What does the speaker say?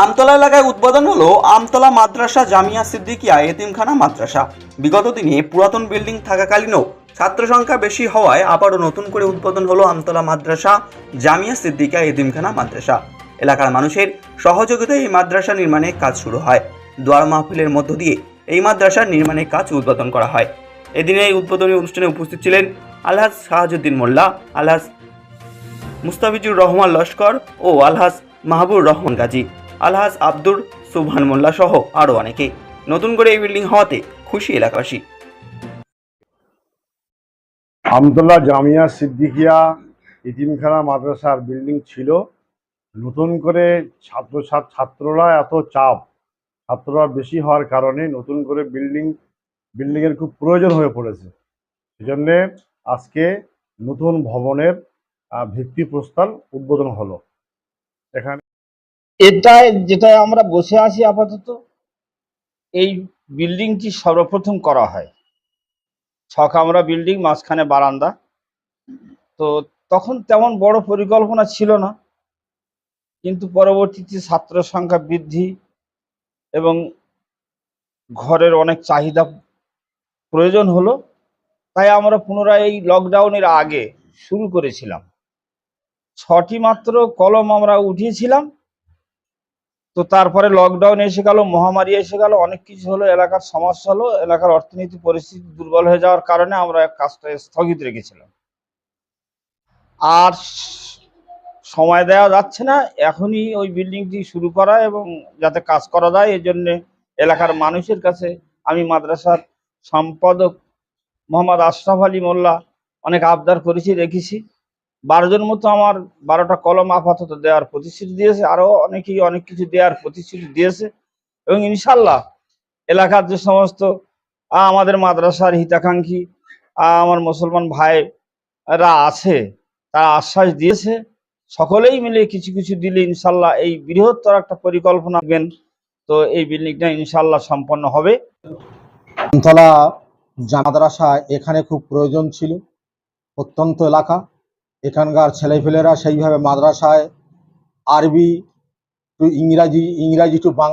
আমতলা এলাকায় উদ্বোধন হলো আমতলা মাদ্রাসা জামিয়া সিদ্দিকিয়া এতিমখানা মাদ্রাসা। বিগত দিনে পুরাতন বিল্ডিং থাকাকালীনও ছাত্র সংখ্যা বেশি হওয়ায় আবারও নতুন করে উদ্বোধন হলো আমতলা মাদ্রাসা জামিয়া সিদ্দিকিয়া এতিমখানা মাদ্রাসা। এলাকার মানুষের সহযোগিতায় এই মাদ্রাসা নির্মাণের কাজ শুরু হয়। দোয়ার মাহফিলের মধ্য দিয়ে এই মাদ্রাসার নির্মাণের কাজ উদ্বোধন করা হয়। এদিনে এই উদ্বোধনী অনুষ্ঠানে উপস্থিত ছিলেন আলহাজ শাহাজুদ্দিন মোল্লা, আলহাজ মুস্তাফিজুর রহমান লস্কর ও আলহাজ মাহবুর রহমান গাজী। আলহাজ আব্দুর সুবহান মোল্লা সহ আরও অনেকে। নতুন করে এই বিল্ডিং হওয়াতে খুশি এলাকাবাসী। আমতলা জামিয়া সিদ্দিকিয়া ইতিমখানা মাদ্রাসার বিল্ডিং ছিল। নতুন করে ছাত্র ছাত্ররা এত চাপ, ছাত্ররা বেশি হওয়ার কারণে নতুন করে বিল্ডিং, বিল্ডিংয়ের খুব প্রয়োজন হয়ে পড়েছে। সেজন্যে আজকে নতুন ভবনের ভিত্তি ভিত্তিপ্রস্তর উদ্বোধন হলো। এখানে এটাই যেটা আমরা বসে আছি আপাতত, এই বিল্ডিংটি সর্বপ্রথম করা হয়। ছ কামরা বিল্ডিং, মাঝখানে বারান্দা। তো তখন তেমন বড় পরিকল্পনা ছিল না। কিন্তু পরবর্তীতে ছাত্র সংখ্যা বৃদ্ধি এবং ঘরের অনেক চাহিদা প্রয়োজন হলো, তাই আমরা পুনরায় এই লকডাউনের আগে শুরু করেছিলাম। ছটি মাত্র কলম আমরা উঠিয়েছিলাম। তো তারপরে লকডাউন এসে গেল, মহামারী এসে গেল, অনেক কিছু হলো, এলাকার সমস্যা হলো, এলাকার অর্থনীতি পরিস্থিতি দুর্বল হয়ে যাওয়ার কারণে আমরা কাজটা স্থগিত রেখেছিলাম। আর সময় দেওয়া যাচ্ছে না, এখনই ওই বিল্ডিংটি শুরু করা এবং যাতে কাজ করা যায় এই জন্য এলাকার মানুষের কাছে আমি মাদ্রাসার সম্পাদক মোহাম্মদ আশরাফ আলী মোল্লা অনেক আবদার করেছি, রেখেছি। বারো জন মতো আমার বারোটা কলম আপাতত দেওয়ার প্রতিশ্রুতি দিয়েছে, আরও অনেকেই অনেক কিছু দেওয়ার প্রতিশ্রুতি দিয়েছে। এবং ইনশাল্লাহ এলাকার যে সমস্ত আমাদের মাদ্রাসার হিতাকাঙ্ক্ষী আমার মুসলমান ভাইরা আছে, তারা আশ্বাস দিয়েছে। সকলেই মিলে কিছু কিছু দিলে ইনশাল্লাহ এই বৃহত্তর একটা পরিকল্পনা নেবেন। তো এই বিল্ডিংটা ইনশাল্লাহ সম্পন্ন হবে। আমতলা জা- মাদ্রাসা, এখানে খুব প্রয়োজন ছিল। প্রত্যন্ত এলাকা। এখানকার ছেলেপেলেরা সেইভাবে মাদ্রাসায় আরবি টু ইংরাজি ইংরাজি টু বাংলা